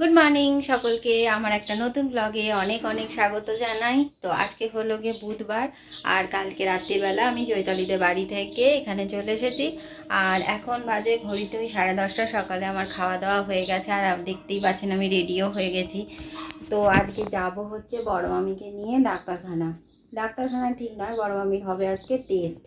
Good morning সকলকে। আমার একটা নতুন ব্লগে অনেক অনেক স্বাগত জানাই। তো আজকে হলো গিয়ে বুধবার আর কালকে রাত্রিবেলা আমি চৈতালিদের বাড়ি থেকে এখানে চলে এসেছি। আর এখন বাজে ঘড়িতে ওই সাড়ে দশটা সকালে আমার খাওয়া দাওয়া হয়ে গেছে আর দেখতেই পাচ্ছেন আমি রেডিও হয়ে গেছি। তো আজকে যাব হচ্ছে বড় মামিকে নিয়ে ডাক্তারখানা। ডাক্তারখানা ঠিক নয়, বড় মামির হবে আজকে টেস্ট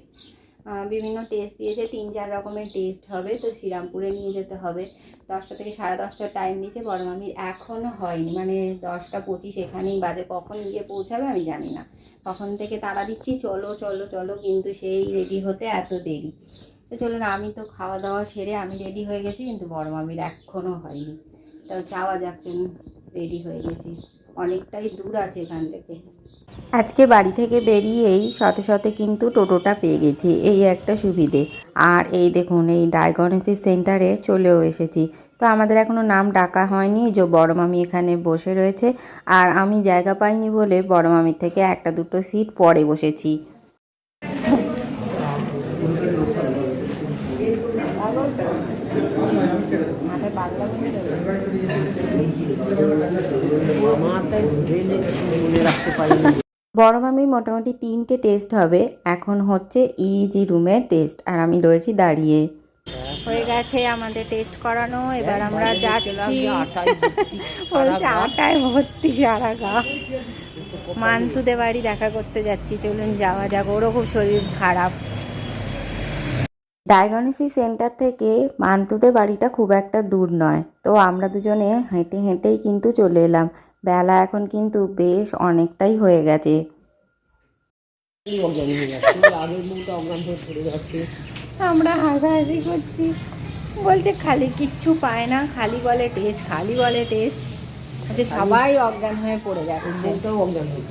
বিভিন্ন টেস্ট দিয়েছে, তিন চার রকমের টেস্ট হবে, তো শ্রীরামপুরে নিয়ে যেতে হবে। দশটা থেকে সাড়ে দশটার টাইম দিয়েছে, বড় মামির এখনও হয়নি। মানে দশটা পঁচিশ এখানেই বাজে, কখন গিয়ে পৌঁছাবে আমি জানি না। কখন থেকে তারা দিচ্ছি, চলো চলো চলো, কিন্তু সেই রেডি হতে এত দেরি। তো চলুন, আমি তো খাওয়া দাওয়া সেরে আমি রেডি হয়ে গেছি, কিন্তু বড় মামির এখনও হয়নি। তো যাওয়া যাক রেডি হয়ে গেছি। অনেকটাই দূর আছে এখান থেকে। আজকে বাড়ি থেকে বেরিয়েই শতে শতে কিন্তু টোটোটা পেয়ে গেছি, এই একটা সুবিধে। আর এই দেখুন, এই ডায়াগনোসিস সেন্টারে চলেও এসেছি। তো আমাদের এখনও নাম ডাকা হয়নি যে বড় মামি এখানে বসে রয়েছে। আর আমি জায়গা পাইনি বলে বড় মামির থেকে একটা দুটো সিট পরে বসেছি। বড় মামির মোটামুটি তিনটে টেস্ট হবে। এখন হচ্ছে ইজি রুমের টেস্ট। আর আমি রয়েছি দাঁড়িয়ে। হয়ে গেছে আমাদের টেস্ট করানো। এবার আমরা যাচ্ছি। বলছে আটায় ভর্তি সারা গা মান্তুদের বাড়ি দেখা করতে যাচ্ছি। চলুন যাওয়া যাক। ওরও খুব শরীর খারাপ। ডায়াগনোসিস সেন্টার থেকে মান্তুদের বাড়িটা খুব একটা দূর নয়। তো আমরা দুজনে হেঁটে হেঁটেই কিন্তু চলে এলাম। বেলা এখন কিন্তু বেশ অনেকটাই হয়ে গেছে। আমরা হাসাহাসি করছি। বলছে খালি কিচ্ছু পায় না খালি বলে টেস্ট খালি বলে টেস্ট যে সবাই অজ্ঞান হয়ে পড়ে যাচ্ছে।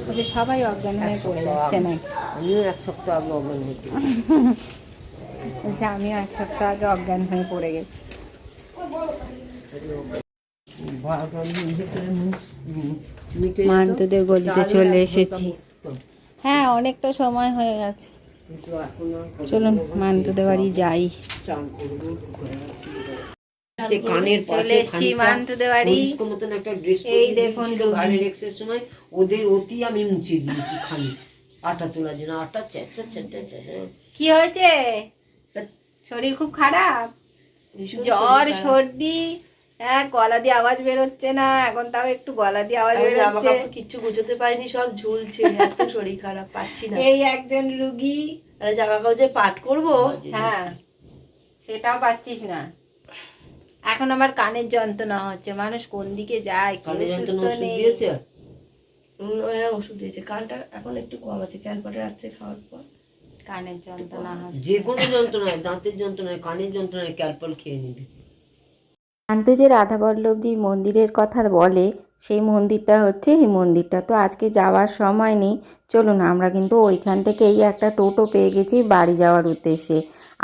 বলছে সবাই অজ্ঞান হয়ে পড়ে যাচ্ছে না। আমিও এক সপ্তাহ আগে অজ্ঞান হয়ে পড়ি বলছে আমিও এক সপ্তাহ আগে অজ্ঞান হয়ে পড়ে গেছি। মান্তুদের গলিতে চলে এসেছি। হ্যাঁ অনেকটা সময় হয়ে গেছে। চলুন মান্তুদের বাড়ি যাই। কানের পাশে মান্তুদের বাড়ি। মতন একটা ড্রেস এই দেখুন রুগী। গাড়ির এক্সের সময়। ওদের অতি আমি মুছে দিয়েছি খালি আটা তোলার জন্য আটা চেঁচা চেঁচা চেঁচা কি হয়েছে? শরীর খুব খারাপ? জ্বর সর্দি? হ্যাঁ গলা দিয়ে আওয়াজ বেরোচ্ছে না। এখন তাও একটু গলা দিয়ে আওয়াজ বেরোচ্ছে। কিচ্ছু গুছোতে পারিনি সব ঝুলছে। এত শরীর খারাপ পাচ্ছি না। এই একজন রুগী। আরে জামা কাপড় যে পাট করব? হ্যাঁ সেটাও পাচ্ছিস না। এখন আমার কানের যন্ত্রণা হচ্ছে। মানুষ কোন দিকে যায় কেউ কানে সুস্থ নেই। দিয়েছে? হ্যাঁ ওষুধ দিয়েছে। কানটা এখন একটু কম আছে। ক্যালপাটা রাত্রে খাওয়ার পর। কানের যন্ত্রণা হচ্ছে। যে কোনো যন্ত্রণায় দাঁতের যন্ত্রণায় কানের যন্ত্রণায় ক্যালপল খেয়ে নিবি। শান্ত যে রাধাবল্লভজি মন্দিরের কথা বলে, সেই মন্দিরটা হচ্ছে এই মন্দিরটা। তো আজকে যাওয়ার সময় নেই। চলুন, আমরা কিন্তু ওইখান থেকেই একটা টোটো পেয়ে গেছি বাড়ি যাওয়ার উদ্দেশ্যে।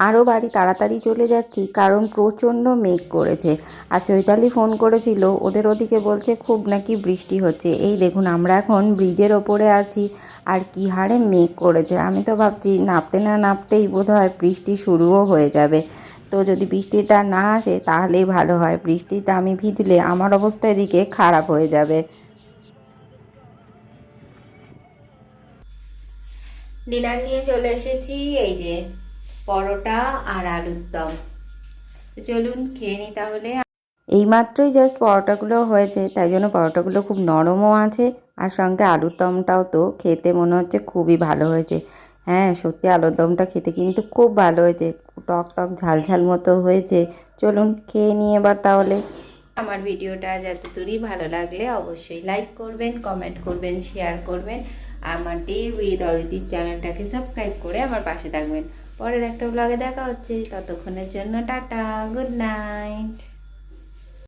আরও বাড়ি তাড়াতাড়ি চলে যাচ্ছি, কারণ প্রচণ্ড মেঘ করেছে। আর চৈতালি ফোন করেছিল, ওদের ওদিকে বলছে, খুব নাকি বৃষ্টি হচ্ছে। এই দেখুন, আমরা এখন ব্রিজের ওপরে আছি, আর কি হারে মেঘ করেছে। আমি তো ভাবছি, নাপতে না নাপতেই বোধ হয় বৃষ্টি শুরুও হয়ে যাবে। তো যদি বৃষ্টিটা না আসে তাহলেই ভালো হয়। বৃষ্টিতে আমি ভিজলে আমার অবস্থা এদিকে খারাপ হয়ে যাবে। ডিনার নিয়ে চলে এসেছি এই যে পরোটা আর আলুর দম। চলুন খেয়ে নিই তাহলে। এইমাত্রই জাস্ট পরোটাগুলো হয়েছে তাই জন্য পরোটাগুলো খুব নরমও আছে আর সঙ্গে আলুর দমটাও তো খেতে মনে হচ্ছে খুবই ভালো হয়েছে। হ্যাঁ সত্যি আলুর দমটা খেতে কিন্তু খুব ভালো হয়েছে। টক টক ঝাল ঝাল মতো হয়েছে। চলুন খেয়ে নিয়ে এবার তাহলে। আমার ভিডিওটা যতদূরই ভালো লাগলে অবশ্যই লাইক করবেন কমেন্ট করবেন শেয়ার করবেন। আমার ডে উইথ অদিতিস চ্যানেলটাকে সাবস্ক্রাইব করে আমার পাশে থাকবেন। পরের একটা ব্লগে দেখা হচ্ছে। ততক্ষণের জন্য টাটা গুড নাইট